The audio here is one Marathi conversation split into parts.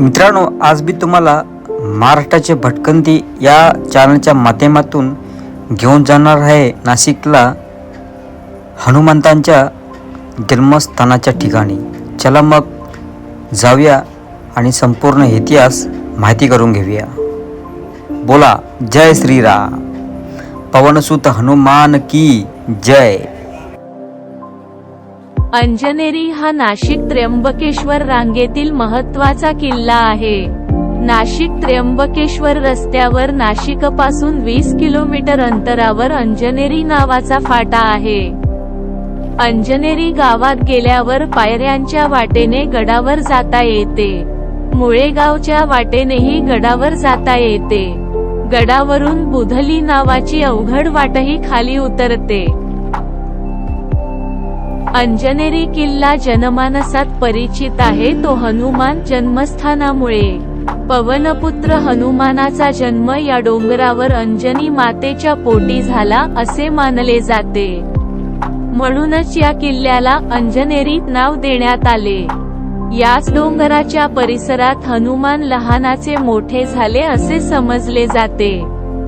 मित्रांनो आज मी तुम्हाला महाराष्ट्राचे भटकंती या चॅनलच्या माध्यमातून घेऊन जाणार आहे नाशिकला हनुमंतांच्या जन्मस्थानाच्या ठिकाणी. चला मग जाऊया आणि संपूर्ण इतिहास माहिती करून घेऊया. बोला जय श्रीराम. पवनसुत हनुमान की जय. अंजनेरी हा नाशिक त्र्यंबकेश्वर रांगेतील महत्त्वाचा किल्ला आहे. नाशिक त्र्यंबकेश्वर रस्त्यावर नाशिकपासून वीस किलोमीटर अंतरावर अंजनेरी नावाचा फाटा आहे. अंजनेरी गावात गेल्यावर पायऱ्यांच्या वाटेने गडावर जाता येते. मुळेगावच्या वाटेनेही गडावर जाता येते. गडावरून बुधली नावाची अवघड वाटही खाली उतरते. अंजनेरी किल्ला जनमानसात परिचित आहे तो हनुमान जन्मस्थानामुळे. पवनपुत्र हनुमानाचा जन्म या डोंगरावर अंजनी मातेच्या पोटी झाला असे मानले जाते. म्हणूनच या किल्ल्याला अंजनेरी नाव देण्यात आले. याच डोंगराच्या परिसरात हनुमान लहानाचे मोठे झाले असे समजले जाते.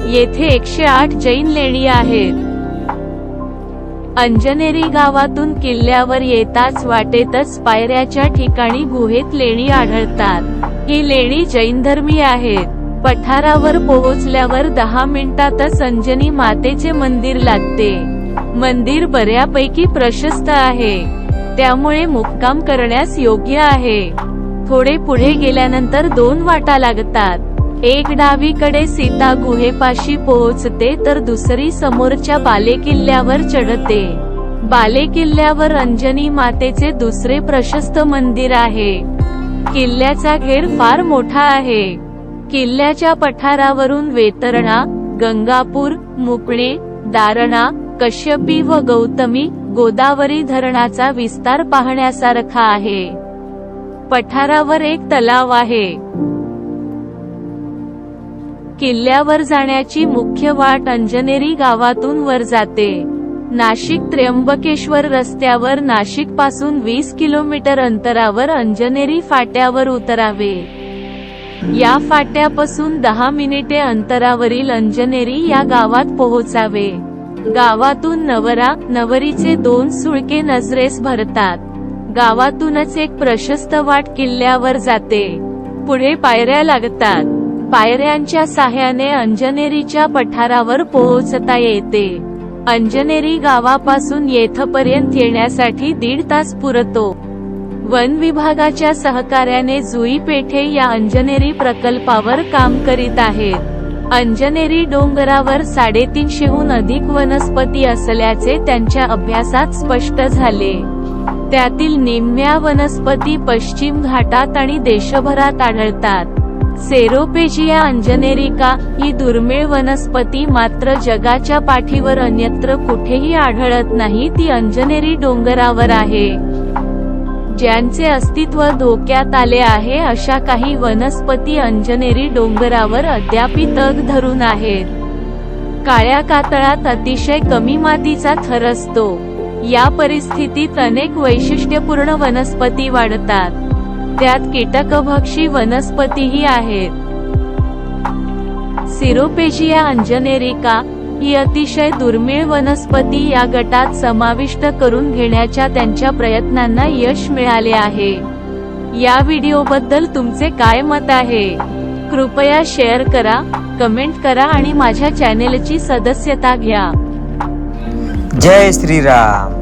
येथे एकशे आठ जैन लेणी आहेत. अंजनेरी गावातून किल्ल्यावर येताच वाटेतच पायऱ्याच्या ठिकाणी गुहेत लेणी आढळतात. ही लेणी जैनधर्मी आहेत. पठारावर पोहोचल्यावर दहा मिनिटातच अंजनी मातेचे मंदिर लागते. मंदिर बऱ्यापैकी प्रशस्त आहे. त्यामुळे मुक्काम करण्यास योग्य आहे. थोडे पुढे गेल्यानंतर दोन वाटा लागतात. एक डावीकडे सीता गुहेपाशी पोहोचते तर दुसरी समोरच्या बालेकिल्ल्यावर चढते. बालेकिल्ल्यावर अंजनी मातेचे दुसरे प्रशस्त मंदिर आहे. किल्ल्याचा घेर फार मोठा आहे. किल्ल्याच्या पठारावरून वेतरणा गंगापूर मुकणे दारणा कश्यपी व गौतमी गोदावरी धरणाचा विस्तार पाहण्यासारखा आहे. पठारावर एक तलाव आहे. किल्ल्यावर जाण्याची मुख्य वाट अंजनेरी गावातून वर जाते. नाशिक त्र्यंबकेश्वर रस्त्यावर नाशिकपासून वीस किलोमीटर अंतरावर अंजनेरी फाट्यावर उतरावे. या फाट्यापासून दहा मिनिटे अंतरावरील अंजनेरी या गावात पोहोचावे. गावातून नवरा नवरीचे दोन सुळके नजरेस भरतात. गावातूनच एक प्रशस्त वाट किल्ल्यावर जाते. पुढे पायऱ्या लागतात. पायऱ्यांच्या साह्याने अंजनेरीच्या पठारावर पोहोचता येते. अंजनेरी गावापासून येथपर्यंत येण्यासाठी दीड तास पुरतो. वन विभागाच्या सहकार्याने जुई पेठे या अंजनेरी प्रकल्पावर काम करीत आहेत. अंजनेरी डोंगरावर साडेतीनशेहून अधिक वनस्पती असल्याचे त्यांच्या अभ्यासात स्पष्ट झाले. त्यातील निम्म्या वनस्पती पश्चिम घाटात आणि देशभरात आढळतात. सेरोपेजिया अंजनेरिका ही दुर्मिळ वनस्पती मात्र जगाच्या पाठीवर अन्यत्र कुठेही आढळत नाही ती अंजनेरी डोंगरावर आहे. ज्यांचे अस्तित्व धोक्यात आले आहे अशा काही वनस्पती अंजनेरी डोंगरावर अद्यापी तग धरून आहेत. काळ्या कातळात अतिशय कमी मातीचा थर असतो. या परिस्थितीत अनेक वैशिष्ट्यपूर्ण वनस्पती वाढतात. त्यात कीटकभक्षी वनस्पतीही आहेत. सिरोपेजिया अंजनेरिका ही अतिशय दुर्मिळ वनस्पती या गटात समाविष्ट करून घेण्याच्या त्यांच्या प्रयत्नांना यश मिळाले आहे. या व्हिडिओबद्दल तुमचे काय मत आहे? कृपया शेअर करा कमेंट करा आणि माझ्या चॅनेलची सदस्यता घ्या. जय श्रीराम.